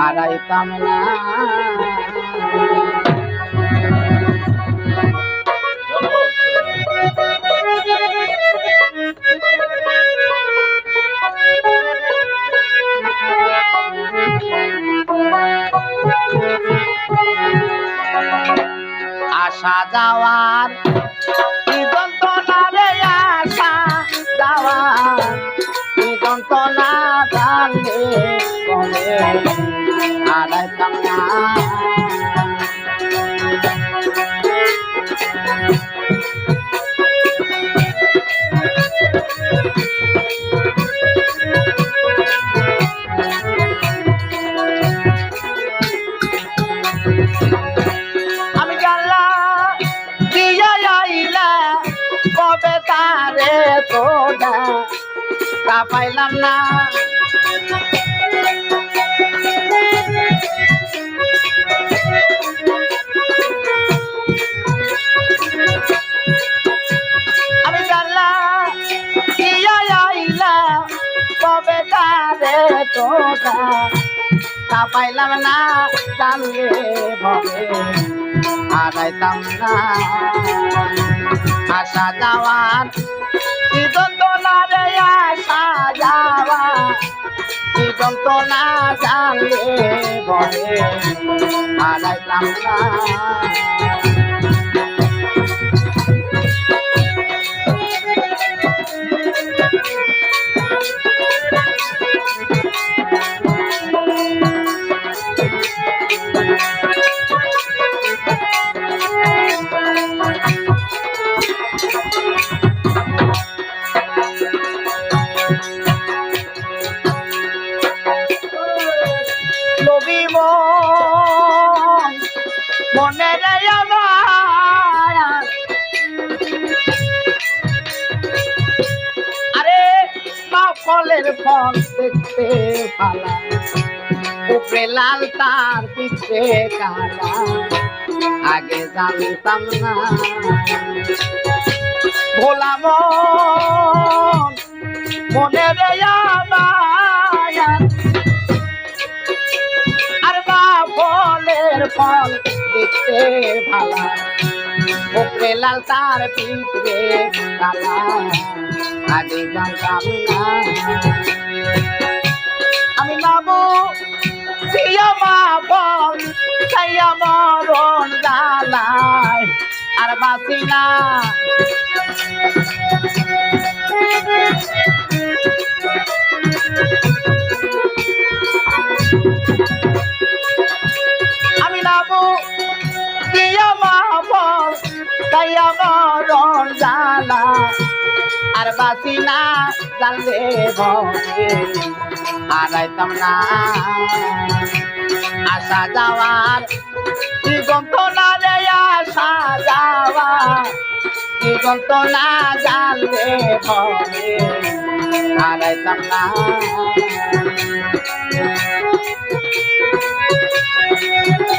হারাইতাম না আসা যাওয়ার কি যন্ত্রণা রে আসা যাওয়ার? কি যন্ত্রণা জানলে কবে হারাইতাম না আমি জানলাম দিয়া আইলা কবে তারে তোরা তা পাইলাম না। তা পাইলাম না জানলে ভবে। হারাইতাম না। আসা যাওয়ার কি যন্ত্রণা রে, আসা যাওয়া কি যন্ত্রণা জানলে ভবে। হারাইতাম না। মনে রে আরে, মা ফলের ফল দেখতে ভালা। উপরে লাল তার পিছে কালা আগে জানতাম না। ভোলা মন, মনে আর বা ফলের ফল দেখতে ভালা উপরে লাল তার পিঠে কালা জানতাম না। আমি বাবু প্রিয় মা বল সাইয়া মরণ জ্বালায় আর বাসি না। সাইয়া মরণ জ্বালা আর বাসি না জানলে ভবে হারাইতাম না। আসা যাওয়ার কি যন্ত্রণা রে, আসা যাওয়া কি যন্ত্রণা জানলে ভবে হারাইতাম না। রবি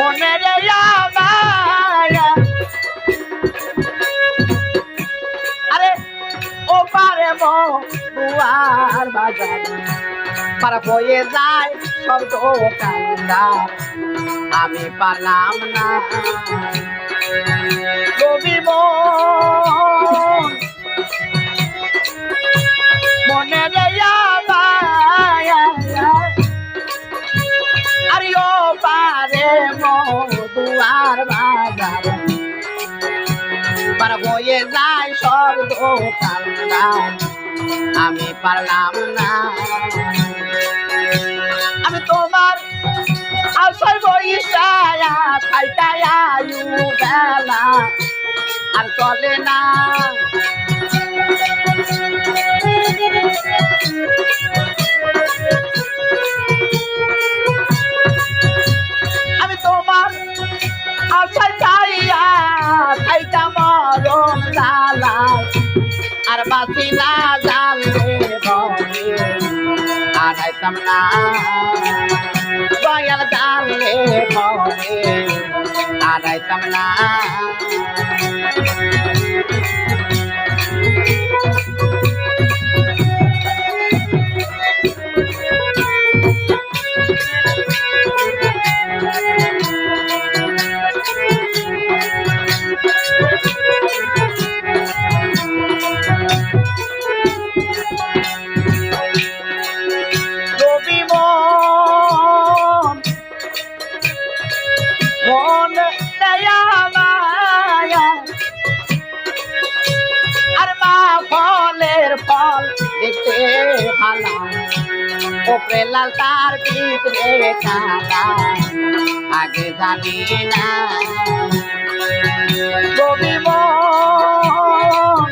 মনে রে আরে, ও পারে বুয়ার বাজার। পারা বয়ে যায় সব দোকানদার আমি পারলাম না। রবি মন। মনে রে দোকানদার আমি পারলাম না। আমি তোমার আশায় বইসায়া খাইতায়া বেলা। আর চলে না। আমি তোমার আশায় চাইয়া খাইতা বাসি না জানলে ভবে আড়াইতাম না দয়াল জানলে ভবে আড়াইতাম না ওপরে লাল তার ভিতরে কালা আগে জানি না। রবি মন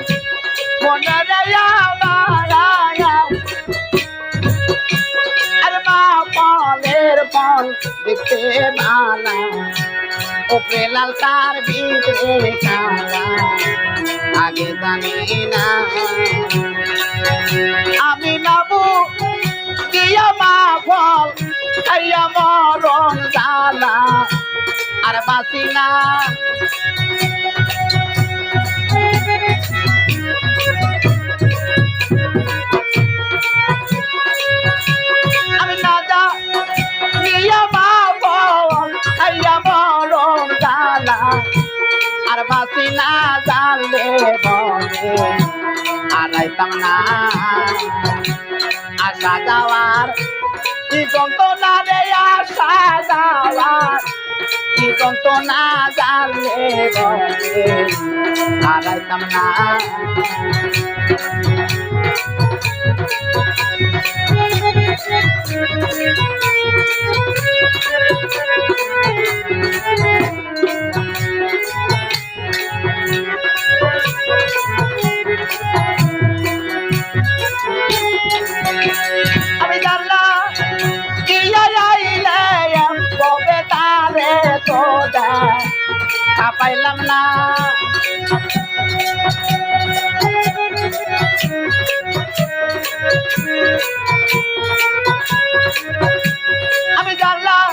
আর ফল দেখতে ভালা ওপরে লাল তার ভিতরে কালা আগে জানি না। আমি নাবু দিয়া মা ফল খাইয়া মরণ জালা। আর বাসি না। আমি না যা দিয়া মা ফল খাইয়া মরণ জালা। আর বাসি না জানলে বলে আড়াইতাম না। আশা যাওয়ার কি যন্ত্রণা রে আশা যাওয়ার কি যন্ত্রণা জানলে আড়াইতাম না। দেখা পাইলাম না। আমি জানলাম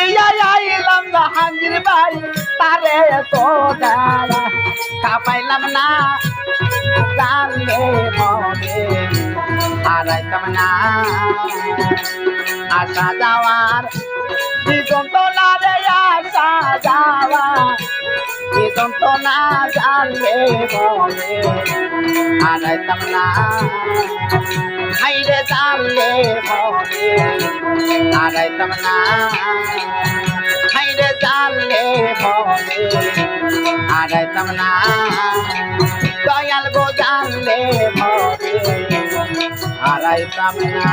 ইয়া আইলাম জাহাঙ্গীর ভাই, তারে তো দেখা পাইলাম না, জানলে হবে হারাইতাম না। আসা যাওয়ার হারাইতাম না হাইরে জানলে বলে হারাইতাম না হাইরে জানলে বলে হারাইতাম না দয়াল গো জানলে হবে হারাইতাম না